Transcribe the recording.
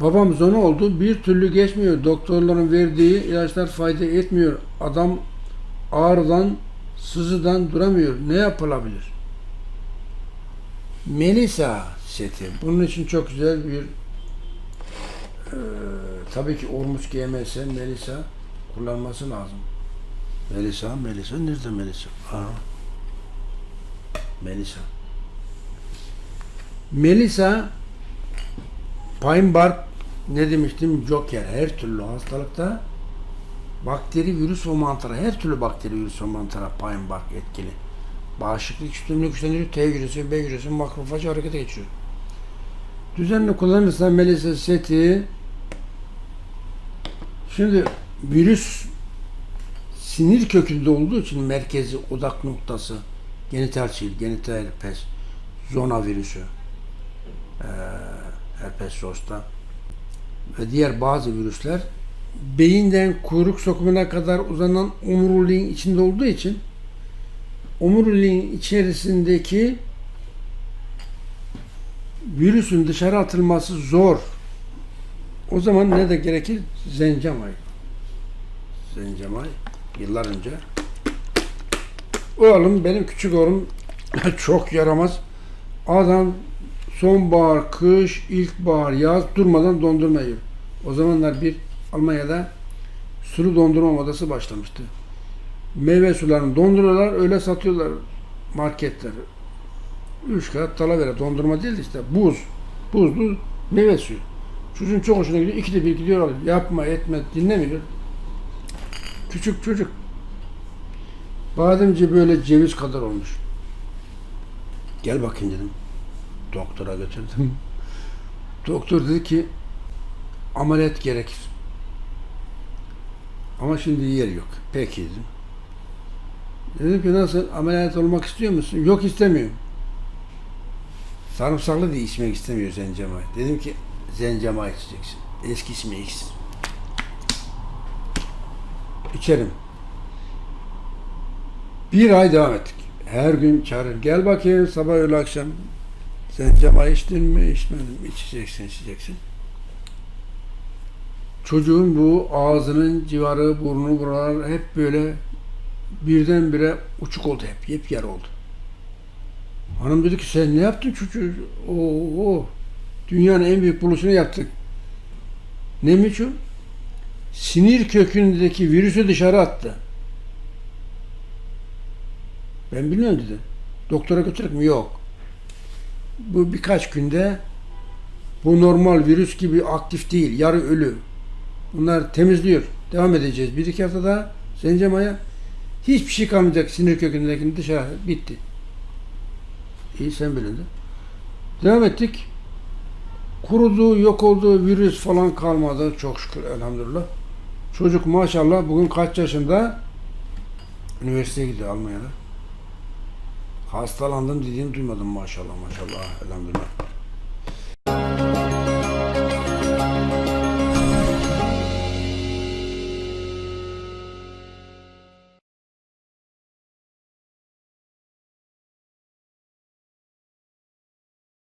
Babamıza ne oldu? Bir türlü geçmiyor. Doktorların verdiği ilaçlar fayda etmiyor. Adam ağrıdan, sızıdan duramıyor. Ne yapılabilir? Melisa seti. Bunun için çok güzel bir eee, tabii ki Ormuç GMS Melisa kullanması lazım. Melisa, Melisa. Nerede Melisa? Aa. Melisa. Melisa Pine bark ne demiştim? Joker. Her türlü hastalıkta bakteri, virüs ve mantara, her türlü bakteri, virüs ve mantara pine bark etkili. Bağışıklık sistemini güçlendiriyor. T hücresi, B hücresi, makrofaj harekete geçiyor. Düzenli kullanırsan Melisa seti şimdi virüs sinir kökünde olduğu için merkezi odak noktası genital sil, genital herpes, zona virüsü, eee, herpes zoster ve diğer bazı virüsler beyinden kuyruk sokumuna kadar uzanan omuriliğin içinde olduğu için omuriliğin içerisindeki virüsün dışarı atılması zor. O zaman ne de gerekir? Zencamay. Zencamay yıllar önce. Oğlum benim küçük oğlum çok yaramaz. Adam sonbahar, kış, ilkbahar, yaz durmadan dondurma yiyor. O zamanlar bir Almanya'da sulu dondurma modası başlamıştı. Meyve sularını donduruyorlar, öyle satıyorlar marketler. Üç kağıt talavera dondurma değil de işte buz. Buzlu meyve suyu. Çocuğun çok hoşuna gidiyor. İkide bir gidiyor alıyor. Yapma etme dinlemiyor. Küçük çocuk. Bademci böyle ceviz kadar olmuş. Gel bakayım dedim. Doktora götürdüm. Doktor dedi ki ameliyat gerekir. Ama şimdi yer yok. Peki dedim. Dedim ki nasıl ameliyat olmak istiyor musun? Yok istemiyorum. Sarımsaklı diye içmek istemiyor zencemay. Dedim ki zencemay içeceksin. Eski ismi X. İçerim. Bir ay devam ettik. Her gün çağırır. Gel bakayım sabah öğle akşam. Zencemay içtin mi? İçmedim. İçeceksin, içeceksin. Çocuğun bu ağzının civarı, burnu, buralar hep böyle birdenbire uçuk oldu hep. Yepyarı oldu. Hanım dedi ki sen ne yaptın çocuğu? Oo, dünyanın en büyük buluşunu yaptık. Neymiş o? Sinir kökündeki virüsü dışarı attı. Ben bilmiyorum dedi. Doktora götürdük mü? Yok. Bu birkaç günde bu normal virüs gibi aktif değil. Yarı ölü. Bunlar temizliyor. Devam edeceğiz. Bir iki hafta daha Zencemaya hiçbir şey kalmayacak sinir kökündekini dışarı. Bitti. İyi sen bilin de. Devam ettik. Kurudu, yok oldu, virüs falan kalmadı. Çok şükür elhamdülillah. Çocuk maşallah bugün kaç yaşında? Üniversiteye gidiyor Almanya'da. Hastalandım dediğini duymadım maşallah maşallah elhamdülillah.